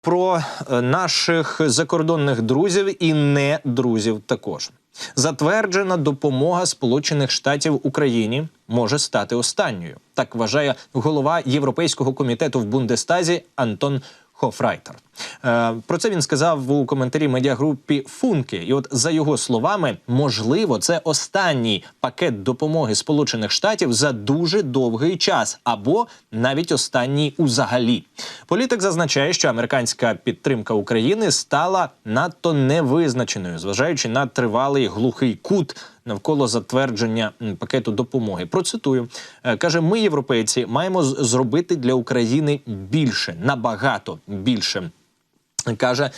про е, наших закордонних друзів і не друзів також. Затверджена допомога Сполучених Штатів Україні може стати останньою. Так вважає голова Європейського комітету в Бундестазі Антон Хофрайтер. Про це він сказав у коментарі медіагрупі Функи. І от за його словами, можливо, це останній пакет допомоги Сполучених Штатів за дуже довгий час, або навіть останній узагалі. Політик зазначає, що американська підтримка України стала надто невизначеною, зважаючи на тривалий глухий кут навколо затвердження пакету допомоги. Процитую, Е, каже: ми, європейці, маємо зробити для України більше, набагато більше каже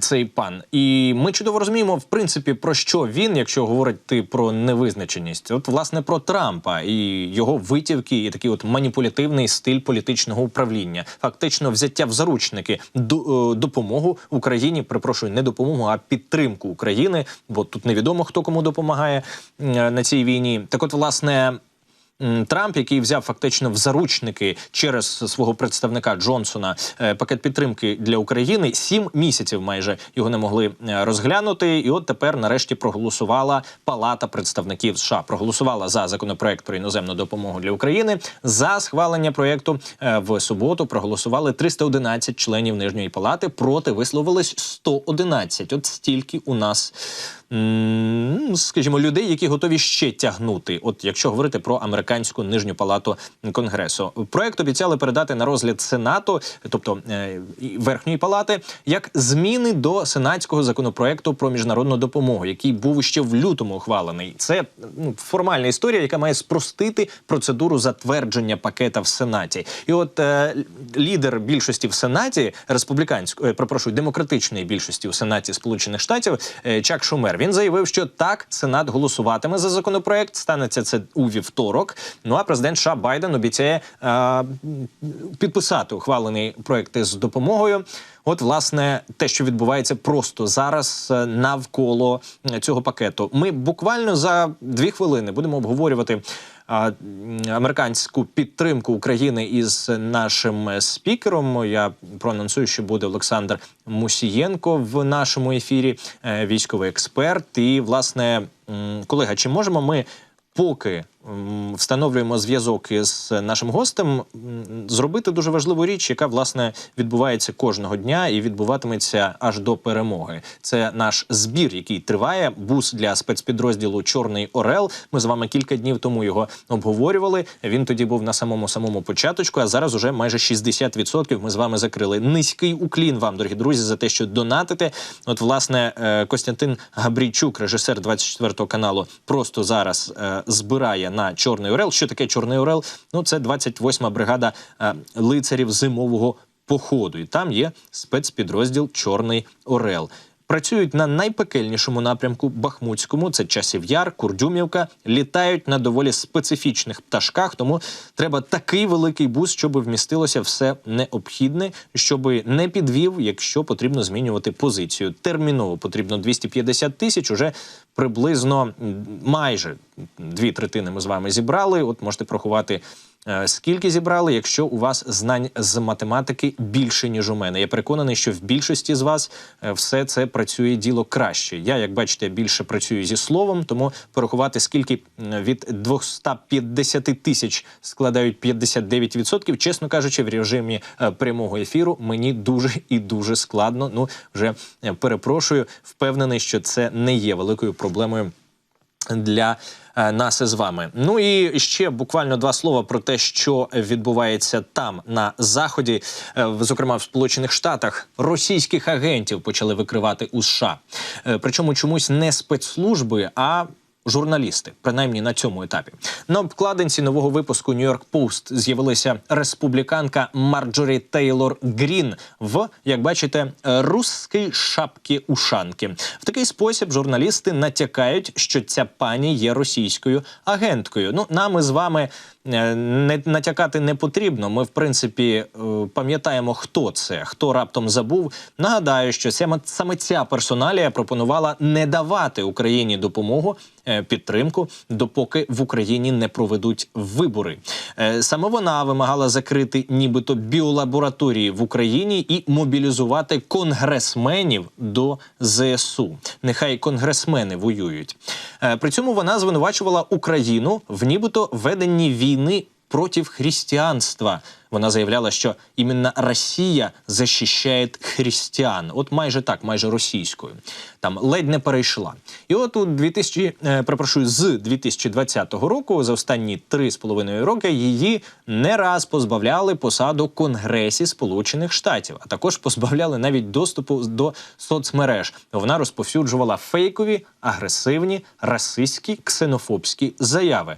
цей пан. І ми чудово розуміємо, в принципі, про що він, якщо говорити про невизначеність, от власне про Трампа і його витівки, і такий от маніпулятивний стиль політичного управління, фактично взяття в заручники е, допомогу Україні. Перепрошую, не допомогу, а підтримку України. Бо тут невідомо хто кому допомагає е, на цій війні. Так, от, власне. Трамп, який взяв фактично в заручники через свого представника Джонсона е, пакет підтримки для України, сім місяців майже його не могли е, розглянути. І от тепер, нарешті, проголосувала Палата представників США. Проголосувала за законопроект про іноземну допомогу для України. За схвалення проекту е, в суботу проголосували 311 членів нижньої палати. Проти висловились 111. От стільки у нас скажімо, людей, які готові ще тягнути. От якщо говорити про американську нижню палату конгресу, проект обіцяли передати на розгляд сенату, тобто е, верхньої палати, як зміни до сенатського законопроекту про міжнародну допомогу, який був ще в лютому ухвалений. Це ну, формальна історія, яка має спростити процедуру затвердження пакета в сенаті. І от е, лідер більшості в сенаті республіканської, е, перепрошую, демократичної більшості у сенаті Сполучених Штатів Чак Шумер. Він заявив, що так сенат голосуватиме за законопроект. Станеться це у вівторок. Ну а президент США Байден обіцяє е, підписати ухвалений проект з допомогою. От, власне, те, що відбувається просто зараз е, навколо цього пакету. Ми буквально за дві хвилини будемо обговорювати американську підтримку України із нашим спікером. Я проанонсую, що буде Олександр Мусієнко в нашому ефірі, е, військовий експерт. І, власне, колега, чи можемо ми поки встановлюємо зв'язок із нашим гостем, зробити дуже важливу річ, яка власне відбувається кожного дня і відбуватиметься аж до перемоги. Це наш збір, який триває. Бус для спецпідрозділу Чорний Орел. Ми з вами кілька днів тому його обговорювали. Він тоді був на самому самому початочку, а зараз уже майже 60% Ми з вами закрили. Низький уклін вам, дорогі друзі, за те, що донатите. От, власне, е, Костянтин Габрійчук, режисер 24 каналу, просто зараз е, збирає на Чорний Орел. Що таке Чорний Орел? Ну, це 28-ма бригада е, лицарів зимового походу. І там є спецпідрозділ Чорний Орел. Працюють на найпекельнішому напрямку Бахмутському, це часів яр, Курдюмівка. Літають на доволі специфічних пташках, тому треба такий великий бус, щоб вмістилося все необхідне, щоб не підвів, якщо потрібно змінювати позицію. Терміново потрібно 250 тисяч. Уже приблизно майже дві третини ми з вами зібрали. От можете порахувати. Е, Скільки зібрали, якщо у вас знань з математики більше ніж у мене? Я переконаний, що в більшості з вас е, все це працює діло краще. Я, як бачите, більше працюю зі словом, тому порахувати скільки від 250 тисяч складають 59%, чесно кажучи, в режимі е, прямого ефіру мені дуже і дуже складно. Ну вже перепрошую, впевнений, що це не є великою проблемою для е, нас із вами. Ну і ще буквально два слова про те, що відбувається там на заході, Е, зокрема в Сполучених Штатах, російських агентів почали викривати у США. Е, Причому чомусь не спецслужби, а Журналісти, принаймні на цьому етапі, на обкладинці нового випуску Нью-Йорк Пост з'явилася республіканка Марджорі Тейлор Грін в, як бачите, русській шапки ушанки. В такий спосіб журналісти натякають, що ця пані є російською агенткою. Ну, нами з вами не натякати не потрібно. Ми, в принципі, е, пам'ятаємо, хто це, хто раптом забув. Нагадаю, що саме, ця персоналія пропонувала не давати Україні допомогу. е, Підтримку, допоки в Україні не проведуть вибори. Е, Саме вона вимагала закрити нібито біолабораторії в Україні і мобілізувати конгресменів до ЗСУ. Нехай конгресмени воюють. Е, При цьому вона звинувачувала Україну в нібито веденні війни проти християнства. Вона заявляла, що іменно Росія захищає християн. От майже так, майже російською. Там ледь не перейшла. І от у 2000, е, перепрошую, з 2020 року, за останні три з половиною роки, її не раз позбавляли посаду Конгресі Сполучених Штатів, а також позбавляли навіть доступу до соцмереж. Вона розповсюджувала фейкові, агресивні, расистські, ксенофобські заяви.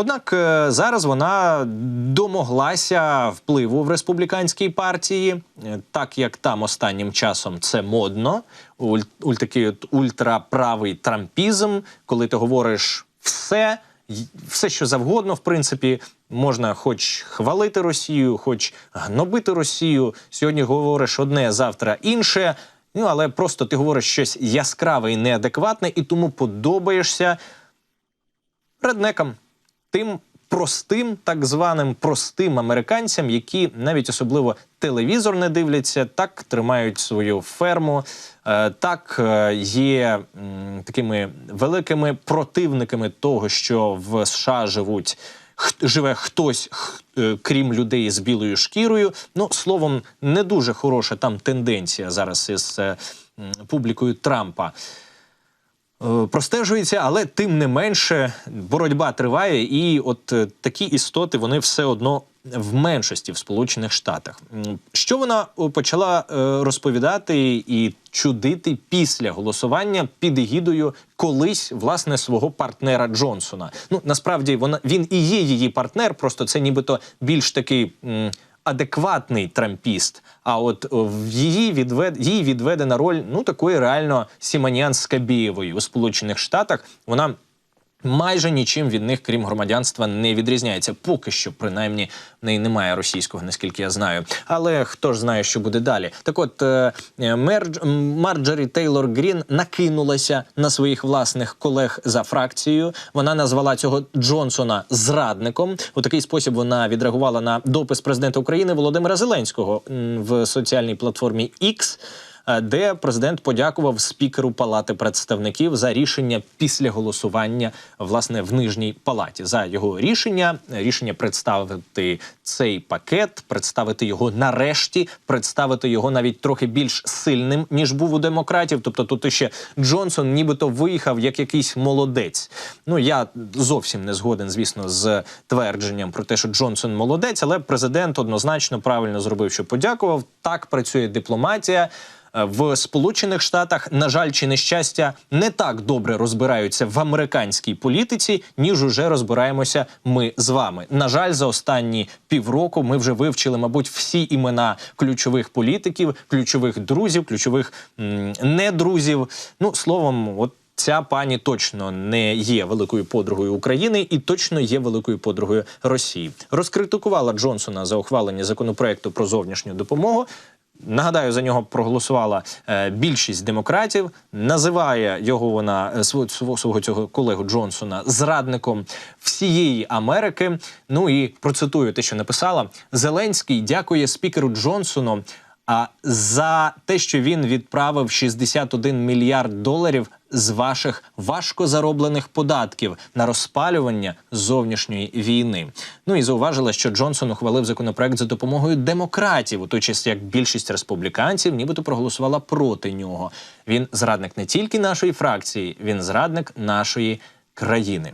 Однак е, зараз вона домоглася впливу в республіканській партії, Е, так як там останнім часом це модно, уль, уль такий от ультраправий трампізм, коли ти говориш все. Все, що завгодно, в принципі, можна хоч хвалити Росію, хоч гнобити Росію. Сьогодні говориш одне, завтра інше. Ну але просто ти говориш щось яскраве і неадекватне, і тому подобаєшся реднекам, тим простим, так званим простим американцям, які навіть особливо телевізор не дивляться, так тримають свою ферму, е, так е, є такими великими противниками того, що в США живуть. Живе хтось, е, крім людей з білою шкірою. Ну, словом, не дуже хороша там тенденція зараз із публікою Трампа простежується, але тим не менше боротьба триває, і от е, такі істоти вони все одно в меншості в Сполучених Штатах. Що вона почала е, розповідати і чудити після голосування під егідою колись власне свого партнера Джонсона? Ну насправді вона він і є її партнер, просто це нібито більш такий. Адекватний трампіст, а от в її відвед їй відведена роль ну такої реально Сіманіан Скабієвої у Сполучених Штатах. Вона майже нічим від них, крім громадянства, не відрізняється. Поки що, принаймні, в неї немає російського, наскільки я знаю. Але хто ж знає, що буде далі? Так, от е, е, Мердж, Марджорі Тейлор Грін накинулася на своїх власних колег за фракцією. Вона назвала цього Джонсона зрадником. У такий спосіб вона відреагувала на допис президента України Володимира Зеленського в соціальній платформі X де президент подякував спікеру Палати представників за рішення після голосування власне в нижній палаті за його рішення. Рішення представити цей пакет, представити його нарешті, представити його навіть трохи більш сильним ніж був у демократів. Тобто, тут ще Джонсон, нібито виїхав як якийсь молодець. Ну я зовсім не згоден, звісно, з твердженням про те, що Джонсон молодець, але президент однозначно правильно зробив, що подякував. Так працює дипломатія. Е, В Сполучених Штатах, на жаль, чи нещастя, не так добре розбираються в американській політиці, ніж уже розбираємося ми з вами. На жаль, за останні півроку ми вже вивчили, мабуть, всі імена ключових політиків, ключових друзів, ключових м, недрузів. Ну словом, от. Ця пані точно не є великою подругою України і точно є великою подругою Росії. Розкритикувала Джонсона за ухвалення законопроекту про зовнішню допомогу. Нагадаю, за нього проголосувала е, більшість демократів. Називає його вона е, свого, цього колегу Джонсона зрадником всієї Америки. Ну і процитую те, що написала Зеленський. Дякує спікеру Джонсону. А за те, що він відправив 61 мільярд доларів з ваших важко зароблених податків на розпалювання зовнішньої війни. Ну і зауважила, що Джонсон ухвалив законопроект за допомогою демократів, у той час як більшість республіканців нібито проголосувала проти нього. Він зрадник не тільки нашої фракції, він зрадник нашої країни.